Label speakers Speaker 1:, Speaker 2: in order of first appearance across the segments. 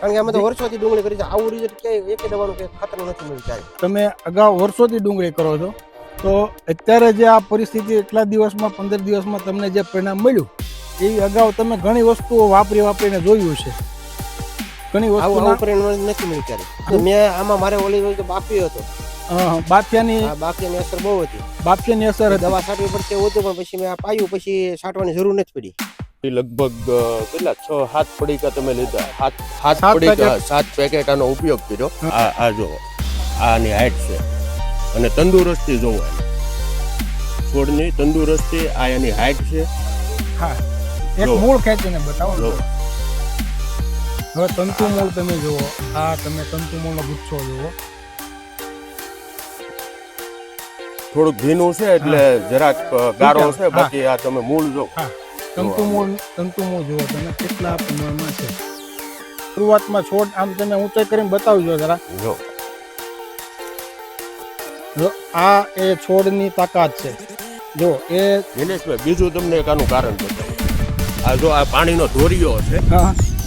Speaker 1: કારણ કે અમે તો વર્ષોથી ડુંગળી કરી છે. આવું રિઝલ્ટ ક્યાંય એક દવાનું કે ખાતર નથી મળ્યું જાય
Speaker 2: તમે અગાઉ વર્ષોથી ડુંગળી કરો છો. તો અત્યારે જે આ પરિસ્થિતિ એટલા દિવસમાં પંદર દિવસમાં તમને જે પરિણામ મળ્યું એ અગાઉ તમે ઘણી વસ્તુઓ વાપરી વાપરીને જોયું છે ઘણી વસ્તુ
Speaker 1: પરિણામ નથી મળ્યું ક્યારે મેં આમાં મારે ઓલી બાપ્યો હતો.
Speaker 2: અ, બાફિયાની
Speaker 1: અસર બહુ હતી.
Speaker 2: બાફિયાની અસર
Speaker 1: દવા છાંટવી પડતી હતું પણ પછી મેં આ પાયું પછી છાંટવાની જરૂર નથી પડી.
Speaker 3: લગભગ કેટલા? છ સાત પડીકા તમે લીધા. સાત સાત પડીકા સાત પેકેટ આનો ઉપયોગ કર્યો. આ આ જો આની હાઈટ છે. અને તંદુરસ્તી જોવો એને. છોડની તંદુરસ્તી આ એની હાઈટ છે.
Speaker 2: હા. એક મૂળ ખેંચીને બતાવો હવે તંતુ મૂળ તમે જુઓ. આ તમે તંતુ મૂળનો ગુચ્છો જુઓ.
Speaker 3: થોડુંક ભીનું છે એટલે જરાક ગારો છે. બાકી આ તમે મૂળ જો.
Speaker 2: હા. તંતુ મૂળ તંતુ મૂળ જુઓ તમે કેટલા પ્રમાણમાં છે. શરૂઆતમાં છોડ આમ તમે ઊંચાઈ કરીને બતાવજો જરા
Speaker 3: જો.
Speaker 2: જો આ એ છોડની તાકાત છે. જો એ
Speaker 3: દિનેશભાઈ બીજું તમને એક આનું કારણ બતાવું. આ જો આ પાણીનો ધોરિયો છે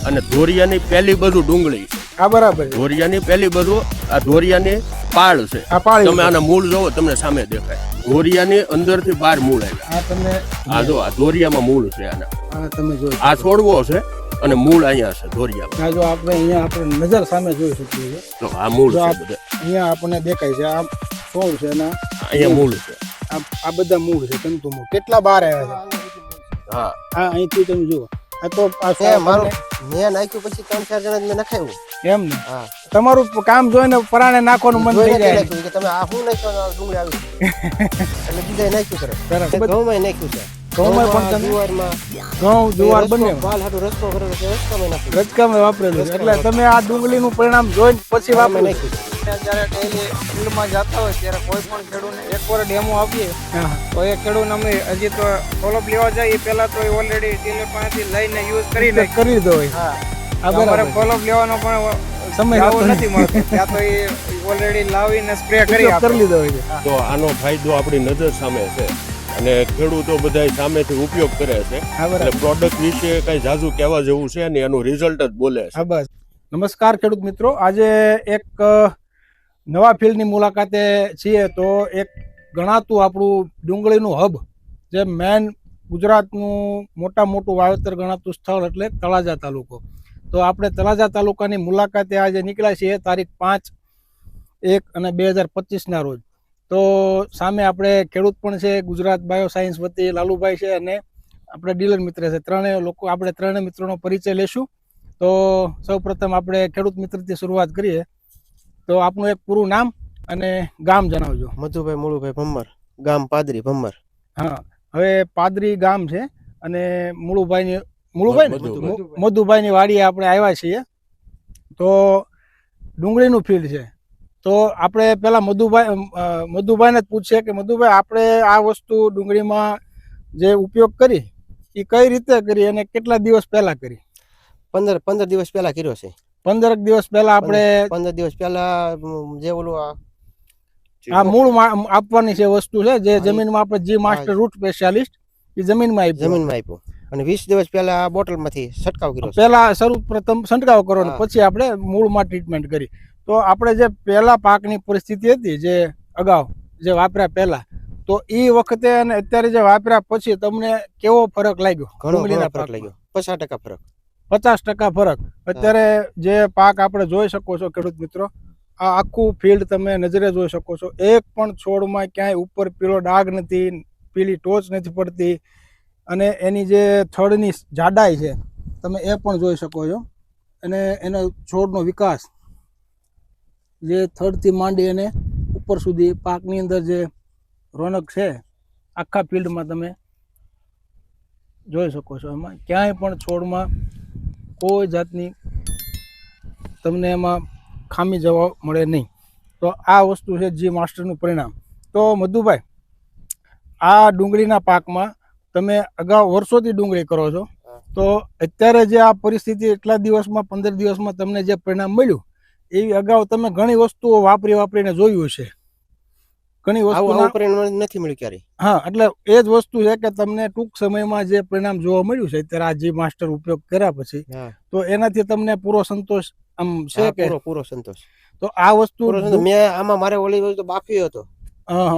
Speaker 3: અને ધોરિયાની પહેલી બધું ડુંગળી છે.
Speaker 2: આ બરાબર.
Speaker 3: ધોરિયાની પહેલી બધું આ ધોરિયાની પાળ છે.
Speaker 2: આ પાળી
Speaker 3: તમે આના મૂળ જોવો તમને સામે દેખાય. ધોરિયાની અંદરથી બહાર મૂળ આવ્યા.
Speaker 2: આ
Speaker 3: જો આ ધોરિયામાં મૂળ છે આના.
Speaker 2: તમે જોઈ
Speaker 3: આ છોડવો છે અને મૂળ અહીંયા છે ધોરિયા
Speaker 2: આ જો આપણે અહીંયા આપણે નજર સામે જોઈ શકીએ છીએ.
Speaker 3: તો આ મૂળ
Speaker 2: જો
Speaker 3: છે
Speaker 2: અહીંયા આપણને દેખાય છે આ છોડ છે ને
Speaker 3: અહીંયા મૂળ છે.
Speaker 2: આ આ બધા મૂળ છે તંતુ મૂળ કેટલા બાર આવ્યા છે?
Speaker 3: હા.
Speaker 2: હા અહીંથી તમે જુઓ. આ તો આ
Speaker 1: મારું મેં નાખ્યું પછી ત્રણ ચાર જણા મેં નખાયું
Speaker 2: એમ ને?
Speaker 1: હા.
Speaker 2: તમારું કામ જોઈને પરાણે નાખવાનું મન થઈ જાય.
Speaker 1: નાખ્યું કે તમે આ શું નાખ્યો ડુંગળી આવી એટલે બીજા નાખ્યું તરત ઘઉં નાખ્યું છે.
Speaker 2: ઘઉંમાં પણ તમે- ઘઉં જુવાર બંને રજકામાં વાપરેલું છે. એટલે તમે આ ડુંગળીનું પરિણામ જોઈને પછી વાપરી
Speaker 1: નાખ્યું
Speaker 4: જ્યારે ડેલી ફિલ્ડમાં જતા હોય ત્યારે કોઈ પણ ખેડૂતને એક વાર ડેમો આપીએ તો એ ખેડૂત અમે હજી તો ફોલોઅપ લેવા જાય એ પહેલા તો ઓલરેડી ડીલર પાસેથી લઈને યુઝ કરી નાખી
Speaker 2: કરી દો હોય.
Speaker 4: હા.
Speaker 2: બરાબર
Speaker 4: ફોલોઅપ લેવાનો પણ
Speaker 2: સમય નથી
Speaker 4: મળતો. ત્યાં તો એ ઓલરેડી લાવીને સ્પ્રે કરી
Speaker 2: લીધો હોય.
Speaker 3: તો આનો ફાયદો આપણી નજર સામે છે. અને ખેડૂતો બધા સામેથી ઉપયોગ કરે છે. એટલે પ્રોડક્ટ વિશે કઈ જાજુ કહેવા જેવું છે ને એનું રિઝલ્ટ જ બોલે છે.
Speaker 2: બસ. નમસ્કાર ખેડૂત મિત્રો. આજે એક નવા ફિલ્ડની મુલાકાતે છીએ તો એક ગણાતું આપણું ડુંગળીનું હબ જે મેન ગુજરાતનું મોટા મોટું વાવેતર ગણાતું સ્થળ એટલે તળાજા તાલુકો. તો આપણે તળાજા તાલુકાની મુલાકાતે આજે નીકળ્યા છીએ તારીખ પાંચ એક અને બે હજાર પચીસના રોજ. તો સામે આપણે ખેડૂત પણ છે ગુજરાત બાયો સાયન્સ વતી લાલુભાઈ છે અને આપણે ડીલર મિત્ર છે. ત્રણેય લોકો આપણે ત્રણેય મિત્રોનો પરિચય લેશું. તો સૌ પ્રથમ આપણે ખેડૂત મિત્રથી શરૂઆત કરીએ. તો આપનું એક પૂરું નામ અને ગામ જણાવજો.
Speaker 1: મધુભાઈ મુળુભાઈ ભમ્મર ગામ પાદરી ભમ્મર
Speaker 2: હા હવે પાદરી ગામ છે અને મુળુભાઈની મુળુભાઈ મધુભાઈની વાડીએ આપણે આવ્યા છીએ. તો ડુંગળીનું ફિલ્ડ છે. તો આપણે પેલા મધુભાઈ મધુભાઈને જ પૂછીએ કે મધુભાઈ આપણે આ વસ્તુ ડુંગળીમાં જે ઉપયોગ કરી એ કઈ રીતે કરી અને કેટલા દિવસ પહેલા કરી?
Speaker 1: પંદર પંદર દિવસ પહેલા કર્યો છે.
Speaker 2: પંદર દિવસ પહેલા આપણે
Speaker 1: પંદર દિવસ પહેલા જે ઓલું આ
Speaker 2: મૂળ આપવાની છે વસ્તુ છે જે જમીનમાં આપણે જી માસ્ટર રૂટ સ્પેશિયાલિસ્ટ એ જમીનમાં આપ્યું.
Speaker 1: જમીનમાં આપ્યું. અને વીસ દિવસ પહેલા આ બોટલમાંથી છંટકાવ કર્યો છે.
Speaker 2: પહેલા શરૂ પ્રથમ છંટકાવ કરો ને પછી આપણે મૂળમાં ટ્રીટમેન્ટ કરી. તો આપણે જે પહેલાં પાકની પરિસ્થિતિ હતી જે અગાઉ જે વાપર્યા પહેલાં તો એ વખતે અને અત્યારે જે વાપર્યા પછી તમને કેવો ફરક લાગ્યો?
Speaker 1: ઘણો ફરક લાગ્યો. પચાસ ટકા ફરક.
Speaker 2: પચાસ ટકા ફરક. અત્યારે જે પાક આપણે જોઈ શકો છો ખેડૂત મિત્રો આ આખું ફિલ્ડ તમે નજરે જોઈ શકો છો. એક પણ છોડમાં ક્યાંય ઉપર પીળો ડાઘ નથી પીળી ટોચ નથી પડતી. અને એની જે થડની જાડાઈ છે તમે એ પણ જોઈ શકો છો. અને એનો છોડનો વિકાસ જે થડથી માંડી અને ઉપર સુધી પાકની અંદર જે રોનક છે, આખા ફિલ્ડમાં તમે જોઈ શકો છો. એમાં ક્યાંય પણ છોડમાં કોઈ જાતની તમને એમાં ખામી જવા મળે નહીં. તો આ વસ્તુ છે જી માસ્ટરનું પરિણામ. તો મધુભાઈ, આ ડુંગળીના પાકમાં તમે અગાઉ વર્ષોથી ડુંગળી કરો છો. તો અત્યારે જે આ પરિસ્થિતિ એટલા દિવસમાં, પંદર દિવસમાં તમને જે પરિણામ મળ્યું એવી અગાઉ તમે ઘણી વસ્તુઓ વાપરી વાપરીને જોયું છે ઘણી
Speaker 1: વસ્તુ પરિણામ નથી મળ્યું ક્યારે
Speaker 2: હા એટલે એ જ વસ્તુ છે કે તમને ટૂંક સમયમાં જે પરિણામ જોવા મળ્યું છે અત્યારે આ જી માસ્ટર ઉપયોગ કર્યા પછી તો એનાથી તમને પૂરો સંતોષ આમ છે કે?
Speaker 1: પૂરો સંતોષ.
Speaker 2: તો આ વસ્તુ
Speaker 1: મેં આમાં મારે ઓલી વસ્તુ બાફ્યો હતો.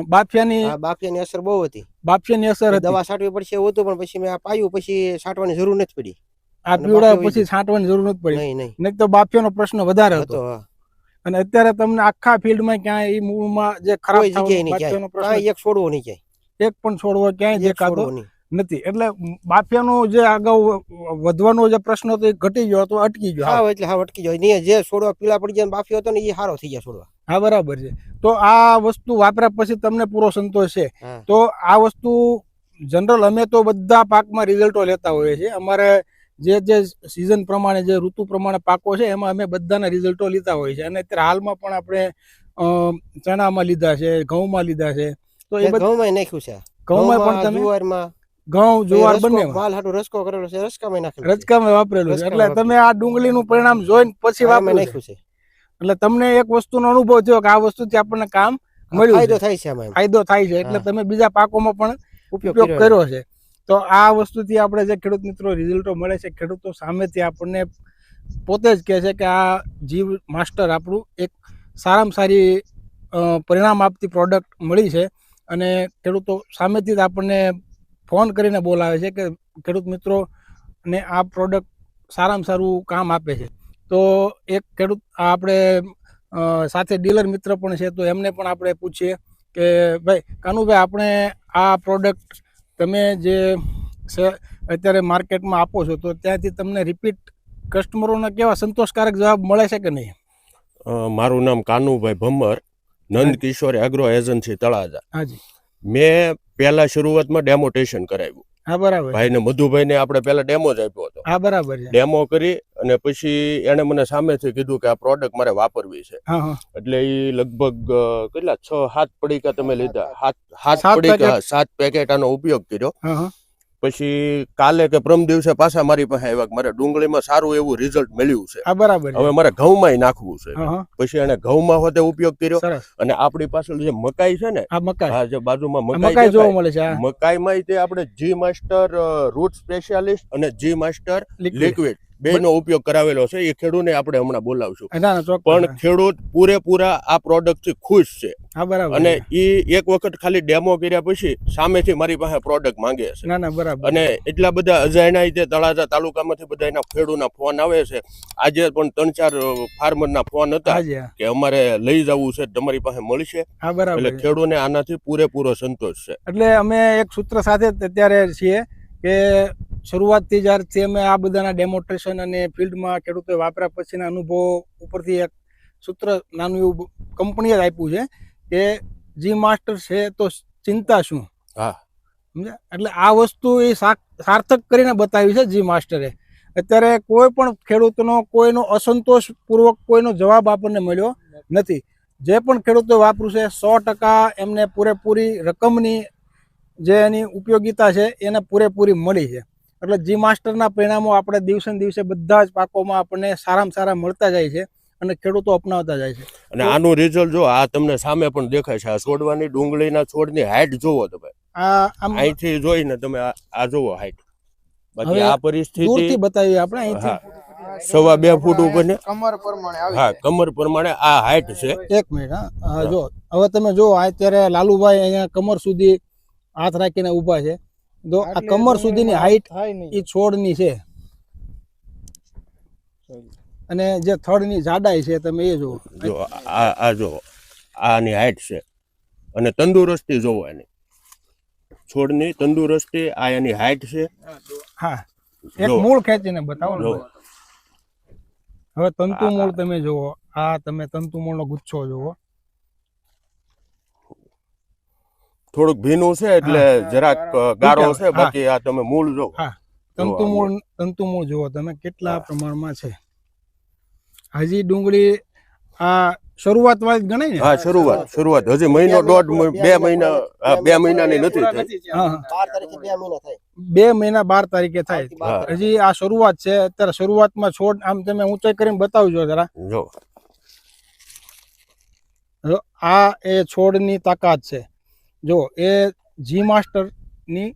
Speaker 2: બાફિયાની
Speaker 1: બાફિયાની અસર બહુ હતી.
Speaker 2: બાફિયાની અસર
Speaker 1: દવા છાંટવી પડશે એવું હતું પણ પછી મેં આ પાયું પછી છાંટવાની જરૂર નથી પડી.
Speaker 2: આ પીવડા પછી છાંટવાની જરૂર નથી પડી.
Speaker 1: નહીં
Speaker 2: તો બાફિયાનો પ્રશ્ન વધારે હતો. અને અત્યારે તમને આખા ફિલ્ડમાં ક્યાંય એ મૂળમાં જે ખરાબ થવાનો પ્રશ્ન
Speaker 1: એક છોડવો નહીં જાય.
Speaker 2: એક પણ છોડવો ક્યાંય જે
Speaker 1: છોડવો
Speaker 2: નથી. એટલે બાફિયાનો જે અગાઉ વધવાનો જે પ્રશ્ન હતો એ ઘટી ગયો હતો અટકી ગયો.
Speaker 1: હા એટલે હા અટકી જાય નહીં જે છોડવા પીળા પડી જાય ને બાફી હતો ને એ સારો થઈ ગયા છોડવા.
Speaker 2: હા બરાબર છે. તો આ વસ્તુ વાપર્યા પછી તમને પૂરો સંતોષ છે. તો આ વસ્તુ જનરલ અમે તો બધા પાકમાં રિઝલ્ટો લેતા હોઈએ છીએ. અમારે જે જે સિઝન પ્રમાણે જે ઋતુ પ્રમાણે પાકો છે એમાં અમે બધાના રિઝલ્ટો લીધા હોય છે. અને અત્યારે હાલમાં પણ આપણે ચણામાં લીધા છે ઘઉંમાં લીધા છે. તો એ
Speaker 1: ઘઉંમાં નાખ્યું છે.
Speaker 2: ઘઉંમાં પણ તમે
Speaker 1: જુવારમાં
Speaker 2: ઘઉં જુવાર બંને
Speaker 1: વાલ હાટુ રસકો કરેલો છે રસકામાં નાખેલું.
Speaker 2: વાપરેલું છે. એટલે તમે આ ડુંગળીનું પરિણામ જોઈને પછી.
Speaker 1: નાખ્યું છે.
Speaker 2: એટલે તમને એક વસ્તુનો અનુભવ થયો કે આ વસ્તુથી આપણને કામ મળ્યું
Speaker 1: ફાયદો થાય છે
Speaker 2: ફાયદો થાય છે. એટલે તમે બીજા પાકોમાં પણ
Speaker 1: ઉપયોગ કર્યો
Speaker 2: છે. તો આ વસ્તુથી આપણે જે ખેડૂત મિત્રો રિઝલ્ટો મળે છે, ખેડૂતો સામેથી આપણને પોતે જ કહે છે કે આ જીવ માસ્ટર આપણું એક સારામાં સારી પરિણામ આપતી પ્રોડક્ટ મળી છે અને ખેડૂતો સામેથી જ આપણને ફોન કરીને બોલાવે છે કે ખેડૂત મિત્રો ને આ પ્રોડક્ટ સારામાં સારું કામ આપે છે. તો એક ખેડૂત આપણે સાથે ડીલર મિત્ર પણ છે, તો એમને પણ આપણે પૂછીએ કે ભાઈ, કાનુભાઈ, આપણે આ પ્રોડક્ટ તમે જે અત્યારે માર્કેટમાં આપો છો તો ત્યાંથી તમને રિપીટ કસ્ટમરોને કેવા સંતોષકારક જવાબ મળે છે કે નહીં?
Speaker 3: મારું નામ કાનુભાઈ ભમ્મર નંદ કિશોર એગ્રો એજન્સી તળાજા.
Speaker 2: હાજી
Speaker 3: મેં પહેલા શરૂઆતમાં ડેમોટેશન કરાવ્યું.
Speaker 2: હા બરાબર.
Speaker 3: ભાઈને મધુભાઈને આપણે પહેલા ડેમો જ આપ્યો હતો.
Speaker 2: હા બરાબર
Speaker 3: ડેમો કરી અને પછી એણે મને સામેથી કીધું કે આ પ્રોડક્ટ મારે વાપરવી છે. એટલે એ લગભગ કેટલા? છ સાત પડીકા તમે લીધા. સાત સાત પડીકા. સાત પેકેટ આનો ઉપયોગ કર્યો. પછી કાલે કે પ્રમ દિવસે પાછા મારી પાસે આવ્યા કે મારે ડુંગળીમાં સારું એવું રિઝલ્ટ મળ્યું છે.
Speaker 2: બરાબર
Speaker 3: હવે મારે ઘઉંમાં નાખવું છે. પછી એને ઘઉંમાં હોતે ઉપયોગ કર્યો. અને આપણી પાછળ જે મકાઈ છે ને હા જે બાજુમાં મકાઈ
Speaker 2: જોવા મળે છે
Speaker 3: મકાઈમાં તે આપણે જી માસ્ટર રૂટ સ્પેશિયાલિસ્ટ અને જી માસ્ટર
Speaker 2: લિક્વિડ
Speaker 3: બેનો ઉપયોગ કરાવેલો છે એ ખેડૂતને આપણે હમણાં બોલાવશું.
Speaker 2: ના ના
Speaker 3: પણ ખેડૂત પૂરેપૂરા આ પ્રોડક્ટથી ખુશ છે. અને. એ એક વખત ખાલી ડેમો કર્યા પછી સામેથી મારી પાસે પ્રોડક્ટ માંગે છે.
Speaker 2: ના ના બરાબર.
Speaker 3: અને એટલા બધા અજાણ્યા જે તળાજા તાલુકામાંથી બધા એના ખેડૂતના ફોન આવે છે. આજે પણ ત્રણ ચાર ફાર્મરના ફોન હતા કે અમારે લઈ જવું છે તમારી પાસે મળશે. એટલે. ખેડૂતને આનાથી પૂરેપૂરો સંતોષ છે.
Speaker 2: એટલે અમે એક સૂત્ર સાથે અત્યારે છીએ કે શરૂઆતથી જ્યારથી અમે આ બધાના ડેમોન્સ્ટ્રેશન અને ફિલ્ડમાં ખેડૂતોએ વાપર્યા પછીના અનુભવો ઉપરથી એક સૂત્ર નાનું એવું કંપનીએ જ આપ્યું છે કે જી માસ્ટર છે તો ચિંતા શું?
Speaker 3: હા.
Speaker 2: સમજ્યા? એટલે આ વસ્તુ એ સાર્થક કરીને બતાવી છે જી માસ્ટરે અત્યારે કોઈ પણ ખેડૂતનો કોઈનો અસંતોષપૂર્વક કોઈનો જવાબ આપણને મળ્યો નથી. જે પણ ખેડૂતો વાપરું છે સો ટકા એમને પૂરેપૂરી રકમની જે એની ઉપયોગિતા છે એને પૂરેપૂરી મળી છે. એટલે જી માસ્ટરના પરિણામો આપણે દિવસે ને દિવસે બધા જ પાકોમાં આપણને સારામાં સારા મળતા જાય છે અને ખેડૂતો અપનાવતા જાય છે.
Speaker 3: અને આનું રિઝલ્ટ જો આ તમને સામે પણ દેખાય છે. આ છોડવાની ડુંગળીના છોડની હાઈટ જોવો તમે.
Speaker 2: આ
Speaker 3: અહીંથી જોઈને તમે આ જોવો હાઈટ બાકી આ પરિસ્થિતિ
Speaker 2: દૂરથી બતાવીએ આપણે અહીંથી.
Speaker 3: સવા બે ફૂટ ઉપર ને
Speaker 4: કમર પ્રમાણે
Speaker 3: હા કમર પ્રમાણે આ હાઈટ છે.
Speaker 2: એક મિનિટ હા. હા જો હવે તમે જો અત્યારે લાલુભાઈ અહીંયા કમર સુધી હાથ રાખીને ઊભા છે. તો આ કમર સુધીની હાઈટ એ છોડની છે. અને જે થડની જાડાઈ છે તમે એ જુઓ.
Speaker 3: જો આ આ જો આની હાઈટ છે. અને તંદુરસ્તી જોવો એની. છોડની તંદુરસ્તી આ એની હાઈટ છે.
Speaker 2: હા એક
Speaker 3: જો.
Speaker 2: મૂળ ખેંચીને બતાવો ને
Speaker 3: જો.
Speaker 2: હવે તંતુ મૂળ તમે જુઓ. આ તમે તંતુ મૂળનો ગુચ્છો જુઓ.
Speaker 3: થોડુંક ભીનું છે એટલે જરાક ગારો છે બાકી આ તમે મૂળ જો.
Speaker 2: હા. તંતુ મૂળ તંતુ મૂળ જુઓ તમે કેટલા પ્રમાણમાં છે. હજી ડુંગળી આ શરૂઆત વાળી ગણાય ને?
Speaker 3: હા શરૂઆત શરૂઆત. હજી મહિનો દોઢ બે મહિના બે મહિનાની નથી થઈ.
Speaker 1: બે મહિના થાય.
Speaker 2: બે મહિના બાર તારીખે થાય. હજી આ શરૂઆત છે. અત્યારે શરૂઆતમાં છોડ આમ તમે ઊંચાઈ કરીને બતાવજો જરા.
Speaker 3: જો.
Speaker 2: જો આ એ છોડની તાકાત છે. જો એ જી માસ્ટરની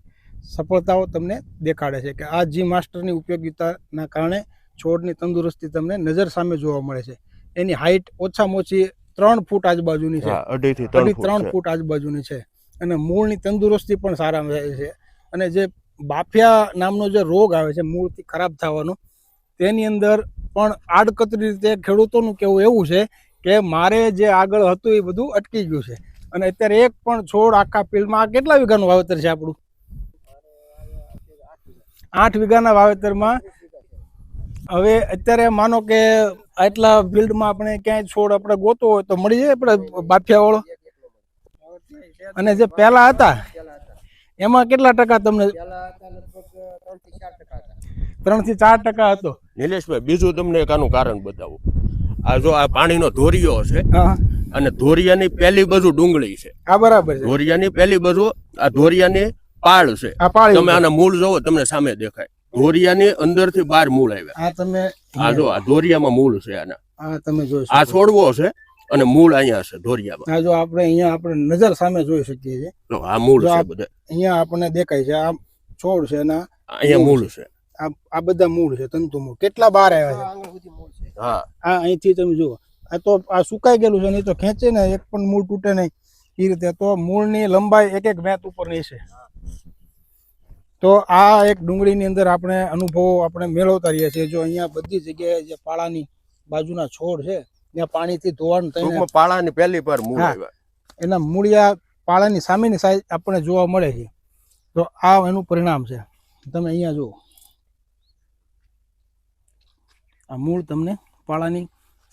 Speaker 2: સફળતાઓ તમને દેખાડે છે કે આ જી માસ્ટરની ઉપયોગિતાના કારણે છોડની તંદુરસ્તી તમને નજર સામે જોવા મળે છે. એની હાઇટ ઓછામાં ઓછી ત્રણ ફૂટ આજુબાજુની છે.
Speaker 3: હા અઢી ત્રણ ફૂટ
Speaker 2: આજુબાજુની છે. અને મૂળની તંદુરસ્તી પણ સારામાં રહે છે. અને જે બાફિયા નામનો જે રોગ આવે છે મૂળથી ખરાબ થવાનો તેની અંદર પણ આડકતરી રીતે ખેડૂતોનું કહેવું એવું છે કે મારે જે આગળ હતું એ બધું અટકી ગયું છે. અને અત્યારે એક પણ છોડ આખા ફિલ્ડમાં કેટલા વીઘાનું વાવેતર છે આપણું? આઠ વીઘાના વાવેતરમાં. હવે અત્યારે માનો કે આટલા ફિલ્ડમાં આપણે ક્યાંય છોડ આપણે ગોતો હોય તો મળી જાય આપણે બાફિયાવાળો? અને જે પહેલા હતા એમાં કેટલા ટકા તમને? ત્રણથી ચાર ટકા હતો.
Speaker 3: નિલેશભાઈ બીજું તમને એક આનું કારણ બતાવું. આ જો આ પાણીનો ધોરિયો છે અને ધોરિયાની પહેલી બાજુ ડુંગળી છે.
Speaker 2: આ બરાબર છે.
Speaker 3: ધોરિયાની પહેલી બાજુ આ ધોરિયાની પાળ છે.
Speaker 2: આ પાળી
Speaker 3: તમે આના મૂળ જોવો તમને સામે દેખાય. ધોરિયાની અંદરથી બહાર મૂળ આવ્યા.
Speaker 2: આ તમે
Speaker 3: આ જો આ ધોરિયામાં મૂળ છે આના.
Speaker 2: આ તમે જોઈ
Speaker 3: આ છોડવો છે અને મૂળ અહીંયા છે ધોરિયામાં.
Speaker 2: આ જો આપણે અહીંયા આપણે નજર સામે જોઈ શકીએ છીએ.
Speaker 3: જો આ મૂળ છે
Speaker 2: આ-
Speaker 3: બધા.
Speaker 2: અહીંયા આપણને દેખાય છે આ છોડ છે અને
Speaker 3: અહીંયા મૂળ છે.
Speaker 2: આ આ બધા મૂળ છે તંતુ મૂળ કેટલા બહાર આવ્યા છે.
Speaker 3: હા.
Speaker 2: આ અહીંથી તમે જુઓ. આ તો આ સુકાઈ ગયેલું છે નહીં તો ખેંચે ને એક પણ મૂળ તૂટે નહીં. એ રીતે તો મૂળની લંબાઈ એક એક વેત ઉપરની છે તો આ એક ડુંગળીની અંદર આપણે અનુભવો આપણે મેળવતા રહીએ છીએ. જો અહીંયા બધી જગ્યાએ જે પાળાની બાજુના છોડ છે ત્યાં પાણીથી ધોવાનું થઈને
Speaker 3: પાળાની પહેલી પર મૂળ
Speaker 2: એના મૂળિયા પાળાની સામેની સાઈઝ આપણને જોવા મળે છે. તો આ એનું પરિણામ છે. તમે અહીંયા જુઓ. આ મૂળ તમને પાળાની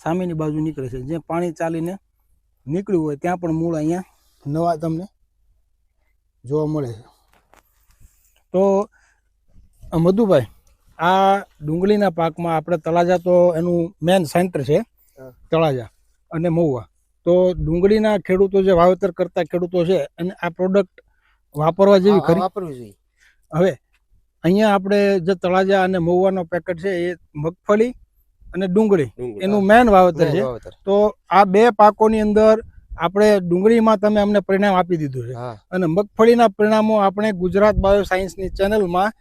Speaker 2: સામેની બાજુ નીકળે છે. જે પાણી ચાલીને નીકળ્યું હોય ત્યાં પણ મૂળ અહીંયા નવા તમને જોવા મળે છે. તો મધુભાઈ આ ડુંગળીના પાકમાં આપણે તળાજા તો એનું મેન સેન્ટર છે તળાજા અને મહુવા. તો ડુંગળીના ખેડૂતો જે વાવેતર કરતા ખેડૂતો છે અને આ પ્રોડક્ટ વાપરવા જેવી ખરી?
Speaker 1: વાપરવી જોઈએ.
Speaker 2: હવે અહીંયા આપણે જે તળાજા અને મહુવાનો પેકેટ છે એ મગફળી અને ડુંગળી. એનું મેન વાવેતર છે. તો આ બે પાકોની અંદર આપણે ડુંગળીમાં તમે અમને પરિણામ આપી દીધું છે. અને મગફળીના પરિણામો આપણે ગુજરાત બાયો સાયન્સની ચેનલમાં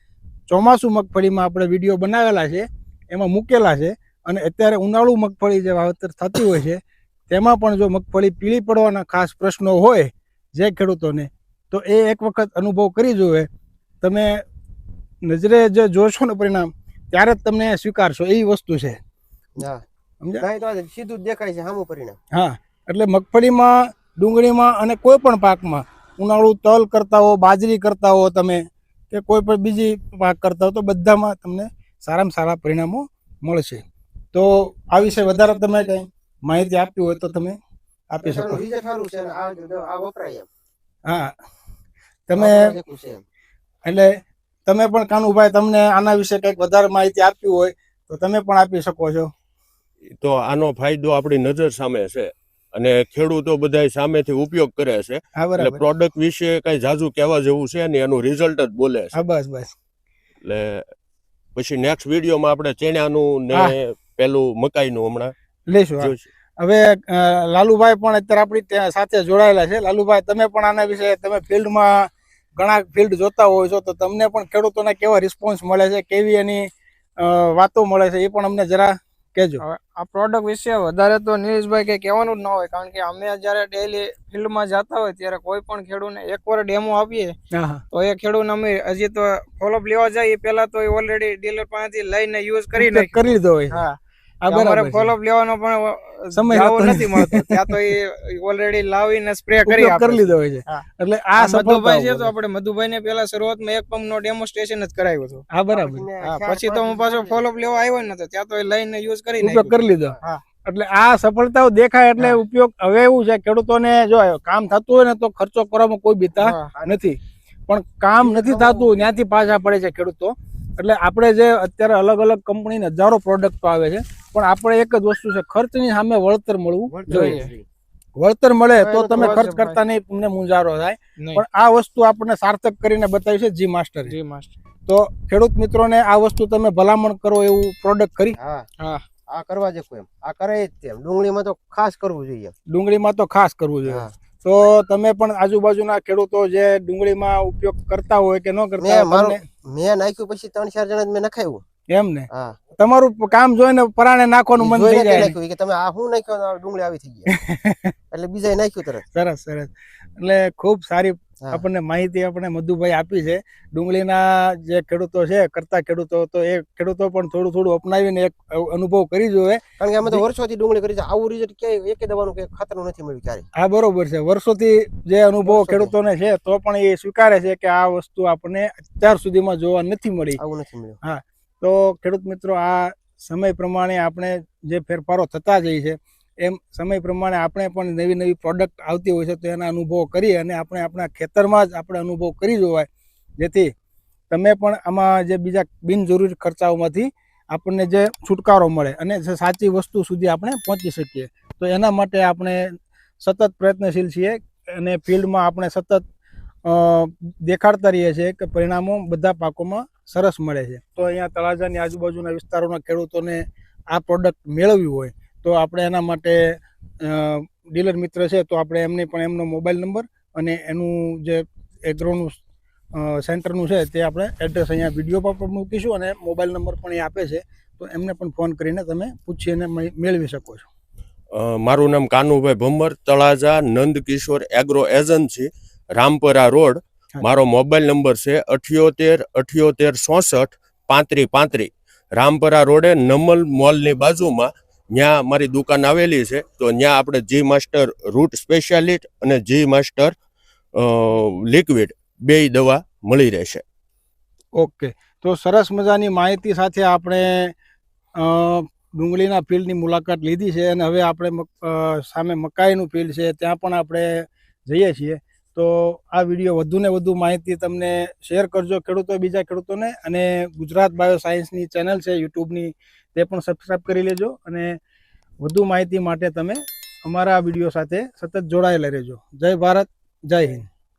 Speaker 2: ચોમાસુ મગફળીમાં આપણે વીડિયો બનાવેલા છે. એમાં મૂકેલા છે. અને અત્યારે ઉનાળુ મગફળી જે વાવેતર થતી હોય છે તેમાં પણ જો મગફળી પીળી પડવાના ખાસ પ્રશ્નો હોય જે ખેડૂતોને તો એ એક વખત અનુભવ કરી જોવે. તમે નજરે જે જોશો ને પરિણામ ત્યારે જ તમને સ્વીકારશો. એવી વસ્તુ છે.
Speaker 1: હા.
Speaker 2: સમજ્યા?
Speaker 1: તો સીધું દેખાય છે સામું પરિણામ.
Speaker 2: હા એટલે મગફળીમાં ડુંગળીમાં અને કોઈ પણ પાકમાં ઉનાળુ તલ કરતા હો બાજરી કરતા હો તમે કે કોઈ પણ બીજી પાક કરતા હો તો બધામાં તમને સારામાં સારા પરિણામો મળશે. તો આ વિશે વધારે તમે કંઈ માહિતી આપવી હોય તો તમે આપી શકો. હા. તમે. એટલે તમે પણ કાનુભાઈ તમને આના વિશે કંઈક વધારે માહિતી આપવી હોય તો તમે પણ આપી શકો છો.
Speaker 3: તો આનો ફાયદો આપણી નજર સામે છે. અને ખેડૂતો બધા સામેથી ઉપયોગ કરે છે. એટલે પ્રોડક્ટ વિશે કઈ જાજુ કહેવા જેવું છે ને એનું રિઝલ્ટ જ બોલે છે.
Speaker 2: બસ બસ.
Speaker 3: એટલે પછી નેક્સ્ટ વિડીયોમાં આપણે ચેણાનું ને. પેલું મકાઈનું હમણાં.
Speaker 2: લઈશું હવે લાલુભાઈ પણ અત્યારે આપણી ત્યાં સાથે જોડાયેલા છે. લાલુભાઈ તમે પણ આના વિશે તમે ફિલ્ડમાં ઘણા ફિલ્ડ જોતા હોય છો તો તમને પણ ખેડૂતોને કેવા રિસ્પોન્સ મળે છે? કેવી એની વાતો મળે છે? એ પણ અમને જરા
Speaker 4: હવે આ પ્રોડક્ટ વિશે વધારે તો નીલેશભાઈ કઈ કહેવાનું જ ના હોય કારણ કે અમે જ્યારે ડેલી ફિલ્ડમાં જતા હોય ત્યારે કોઈ પણ ખેડૂતને એકવાર ડેમો આપીએ તો એ ખેડૂત અમે હજી તો ફોલોઅપ લેવા જાય એ પહેલા તો એ ઓલરેડી ડીલર પાસેથી લઈને યુઝ કરી
Speaker 2: કરી લીધો હોય.
Speaker 4: હા. અમારે ફોલોઅપ લેવાનો પણ
Speaker 2: સમય
Speaker 4: નથી મળતો. ત્યાં તો એ ઓલરેડી લાવીને સ્પ્રે કરી
Speaker 2: કરી લીધો હોય છે. એટલે આ
Speaker 4: મધુભાઈ છે તો આપણે મધુભાઈ ને પેલા શરૂઆતમાં એક પંપ નો ડેમોન્સ્ટ્રેશન જ કરાવ્યું હતું.
Speaker 2: હા બરાબર.
Speaker 1: પછી
Speaker 4: હા પછી તો હું પાછો ફોલોઅપ લેવા આવ્યો ને તો ત્યાં તો એ લઈને યુઝ કરી
Speaker 2: ઉપયોગ કરી લીધો. એટલે આ સફળતાઓ દેખાય એટલે ઉપયોગ હવે એવું છે ખેડૂતોને જો કામ થતું હોય ને તો ખર્ચો કરવામાં કોઈ બીતા. નથી. પણ કામ નથી થતું ત્યાંથી પાછા પડે છે ખેડૂતો. એટલે આપણે જે અત્યારે અલગ અલગ કંપનીના હજારો પ્રોડક્ટો આવે છે. પણ આપણે એક જ વસ્તુ છે ખર્ચની સામે વળતર મળવું જોઈએ. વળતર મળે તો તમે ખર્ચ કરતા નહીં તમને મુંજારો થાય. પણ આ વસ્તુ આપણને સાર્થક કરીને બતાવી છે જી માસ્ટર
Speaker 4: જી માસ્ટર
Speaker 2: તો ખેડૂત મિત્રોને આ વસ્તુ તમે ભલામણ કરો એવું પ્રોડક્ટ કરી.
Speaker 1: હા.
Speaker 4: હા.
Speaker 1: આ કરવા જેવું એમ. આ કરે જ તેમ. ડુંગળીમાં તો ખાસ કરવું જોઈએ.
Speaker 2: ડુંગળીમાં તો ખાસ કરવું જોઈએ. તો તમે પણ આજુબાજુના ખેડૂતો જે ડુંગળીમાં ઉપયોગ કરતા હોય કે ન કરતા
Speaker 1: મેં
Speaker 2: હોય
Speaker 1: મેં નાખ્યું પછી ત્રણ ચાર જણા મેં નખાયું.
Speaker 2: એમ ને?
Speaker 1: હા.
Speaker 2: તમારું કામ જોઈને પરાણે નાખવાનું મન થઈ જાય
Speaker 1: કે તમે આ શું નાખ્યો ડુંગળી આવી થઈ ગયા એટલે બીજા નાખ્યું તરત.
Speaker 2: સરસ સરસ. એટલે ખૂબ સારી આપણને માહિતી આપણે મધુભાઈ આપી છે. ડુંગળીના જે ખેડૂતો છે કરતા ખેડૂતો તો એ ખેડૂતો પણ થોડું થોડું અપનાવીને એક અનુભવ કરી જોવે.
Speaker 1: કારણ કે અમે તો વર્ષોથી ડુંગળી કરી છે. આવું રિઝલ્ટ ક્યાંય એક દવાનું કે ખાતરનું નથી મળ્યું ક્યારે
Speaker 2: હા બરોબર છે. વર્ષોથી જે અનુભવ. ખેડૂતોને છે તો પણ એ સ્વીકારે છે કે આ વસ્તુ આપણને અત્યાર સુધીમાં જોવા નથી મળી.
Speaker 1: આવું નથી મળ્યું.
Speaker 2: તો ખેડૂત મિત્રો, આ સમય પ્રમાણે આપણે જે ફેરફારો થતા જાય છે, એમ સમય પ્રમાણે આપણે પણ નવી નવી પ્રોડક્ટ આવતી હોય છે, તો એના અનુભવો કરી અને આપણે આપણા ખેતરમાં જ આપણે અનુભવ કરી જોવાય. જેથી તમે પણ આમાં જે બીજા બિનજરૂરી ખર્ચાઓમાંથી આપણને જે છુટકારો મળે અને જે સાચી વસ્તુ સુધી આપણે પહોંચી શકીએ. તો એના માટે આપણે સતત પ્રયત્નશીલ છીએ અને ફિલ્ડમાં આપણે સતત દેખાડતા રહીએ છીએ કે પરિણામો બધા પાકોમાં સરસ મળે છે. તો અહીંયા તળાજાની આજુબાજુના વિસ્તારોના ખેડૂતોને આ પ્રોડક્ટ મેળવવી હોય તો આપણે એના માટે ડીલર મિત્ર છે તો આપણે એમને પણ એમનો મોબાઈલ નંબર અને એનું જે એગ્રોનું સેન્ટરનું છે તે આપણે એડ્રેસ અહીંયા વીડિયો પર પણ મૂકીશું અને મોબાઈલ નંબર પણ એ આપે છે. તો એમને પણ ફોન કરીને તમે પૂછીને મેળવી શકો છો.
Speaker 3: મારું નામ Kanubhai Bhamar, Talaja Nand Kishor agro agency Rampara road મારો મોબાઈલ નંબર છે અઠ્યોતેર અઠ્યોતેર ચોસઠ પાંત્રી પાંત્રી. રામપરા રોડે નમલ મોલની બાજુમાં ત્યાં મારી દુકાન આવેલી છે તો ત્યાં આપણે જી માસ્ટર રૂટ સ્પેશિયાલિટ અને જી માસ્ટર લિક્વિડ બેય દવા મળી રહેશે.
Speaker 2: ઓકે. તો સરસ મજાની માહિતી સાથે આપણે ડુંગળીના ફિલ્ડની મુલાકાત લીધી છે અને હવે આપણે સામે મકાઈનું ફિલ્ડ છે ત્યાં પણ આપણે જઈએ છીએ. તો આ વીડિયો વધુ ને વધુ માહિતી તમને શેર કરજો ખેડૂતો બીજા ખેડૂતોને અને ગુજરાત બાયો સાયન્સની ચેનલ છે, યુટ્યુબની, તે પણ સબસ્ક્રાઈબ કરી લેજો અને વધુ માહિતી માટે તમે અમારા વીડિયો સાથે સતત જોડાયેલા રહેજો. જય ભારત, જય હિન્દ.